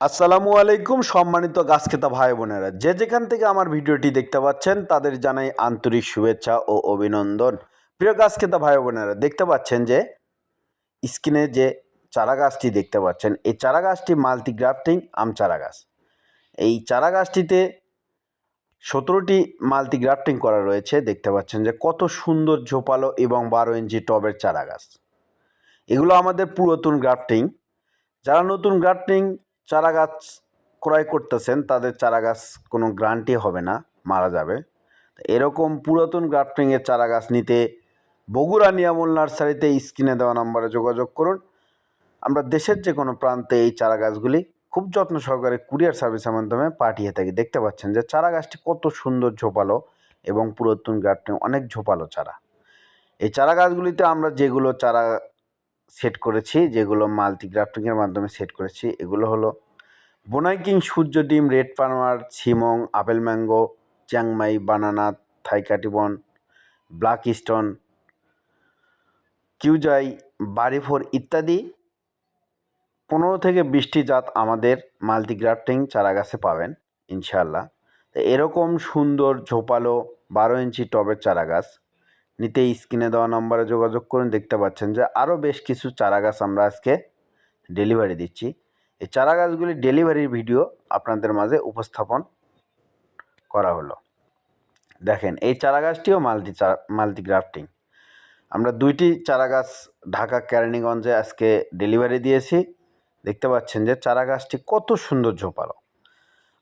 আসসালামু আলাইকুম, সম্মানিত গাছখেতা ভাই বোনেরা। যে যেখান থেকে আমার ভিডিওটি দেখতে পাচ্ছেন, তাদের জানাই আন্তরিক শুভেচ্ছা ও অভিনন্দন। প্রিয় গাছখেতা ভাই বোনেরা, দেখতে পাচ্ছেন যে, স্ক্রিনে যে চারা গাছটি দেখতে পাচ্ছেন, এই চারা গাছটি মাল্টি গ্রাফটিং আম চারা গাছ এই চারা গাছটিতে সতেরোটি মাল্টি গ্রাফটিং করা রয়েছে, দেখতে পাচ্ছেন যে, কত সুন্দর ঝোপালো এবং বারো ইঞ্চি টবের চারা গাছ এগুলো আমাদের পুরাতন গ্রাফটিং। যারা নতুন গ্রাফটিং চারা গাছ ক্রয় করতেছেন, তাদের চারা গাছ কোনো গ্রান্টি হবে না, মারা যাবে। এরকম পুরাতন গ্রাফটিংয়ের চারা গাছ নিতে বগুড়া নিয়ামল নার্সারিতে স্ক্রিনে দেওয়া নম্বরে যোগাযোগ করুন। আমরা দেশের যে কোনো প্রান্তে এই চারা গাছগুলি খুব যত্ন সহকারে কুরিয়ার সার্ভিসের মাধ্যমে পাঠিয়ে থাকি। দেখতে পাচ্ছেন যে চারা গাছটি কত সুন্দর ঝোপালো এবং পুরাতন গ্রাফটিং অনেক ঝোপালো চারা। এই চারা গাছগুলিতে আমরা যেগুলো চারা সেট করেছি, যেগুলো মাল্টি গ্রাফটিংয়ের মাধ্যমে সেট করেছি, এগুলো হলো বোনাইকিং সূর্য ডিম, রেড পানোয়ার, ছিমং, apple mango, Chiang Mai, banana, থাইকাটিবন, black stone, কিউজাই, বারিফোর ইত্যাদি। পনেরো থেকে বিশটি জাত আমাদের মাল্টি গ্রাফটিং চারা গাছে পাবেন ইনশাল্লাহ তো এরকম সুন্দর ঝোপালো বারো ইঞ্চি টবের চারা গাছ নিতে স্ক্রিনে দেওয়া নম্বরে যোগাযোগ করুন। দেখতে পাচ্ছেন যে আরও বেশ কিছু চারা গাছ আমরা আজকে ডেলিভারি দিচ্ছি। এই চারা গাছগুলির ডেলিভারির ভিডিও আপনাদের মাঝে উপস্থাপন করা হলো। দেখেন, এই চারা গাছটিও মাল্টি মাল্টি গ্রাফটিং আমরা দুইটি চারা গাছ ঢাকা কেরানীগঞ্জে আজকে ডেলিভারি দিয়েছি। দেখতে পাচ্ছেন যে চারা গাছটি কত সুন্দর ঝোপালো।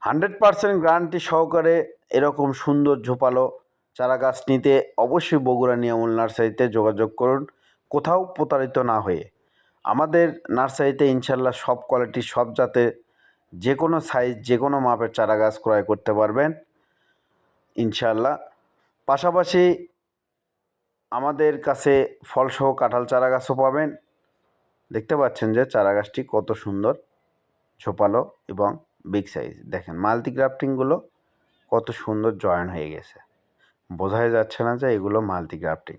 হান্ড্রেড পারসেন্ট গ্যারান্টি সহকারে এরকম সুন্দর ঝোপালো চারা গাছ নিতে অবশ্যই বগুড়া নিয়ামুল নার্সারিতে যোগাযোগ করুন। কোথাও প্রতারিত না হয়ে। আমাদের নার্সারিতে ইনশাল্লাহ সব কোয়ালিটি, সব জাতের যে কোনো সাইজ যে কোনো মাপের চারা গাছ ক্রয় করতে পারবেন। ইনশাল্লাহ। পাশাপাশি আমাদের কাছে ফলসহ কাঁঠাল চারা গাছও পাবেন। দেখতে পাচ্ছেন যে চারা গাছটি কত সুন্দর ছোপালো এবং বিগ সাইজ দেখেন মাল্টি গ্রাফটিংগুলো কত সুন্দর জয়েন হয়ে গেছে। বোঝাই যাচ্ছে না যে এগুলো মাল্টি গ্রাফটিং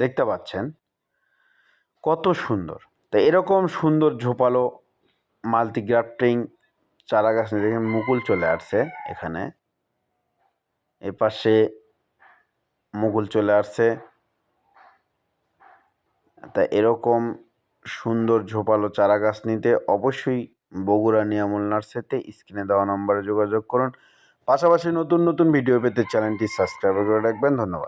দেখতে পাচ্ছেন কত সুন্দর। তো এরকম সুন্দর ঝোপালো মাল্টি গ্রাফটিং চারা গাছ দেখেন মুকুল চলে আসছে এখানে। এ পাশে মুকুল চলে আসছে। তা এরকম সুন্দর ঝোপালো চারা গাছ নিতে অবশ্যই বগুড়া নিয়ামল নার্সারিতে স্ক্রিনে দেওয়া নম্বরে যোগাযোগ করুন। পাশাপাশি নতুন নতুন ভিডিও পেতে চ্যানেলটি সাবস্ক্রাইব করে রাখবেন। ধন্যবাদ।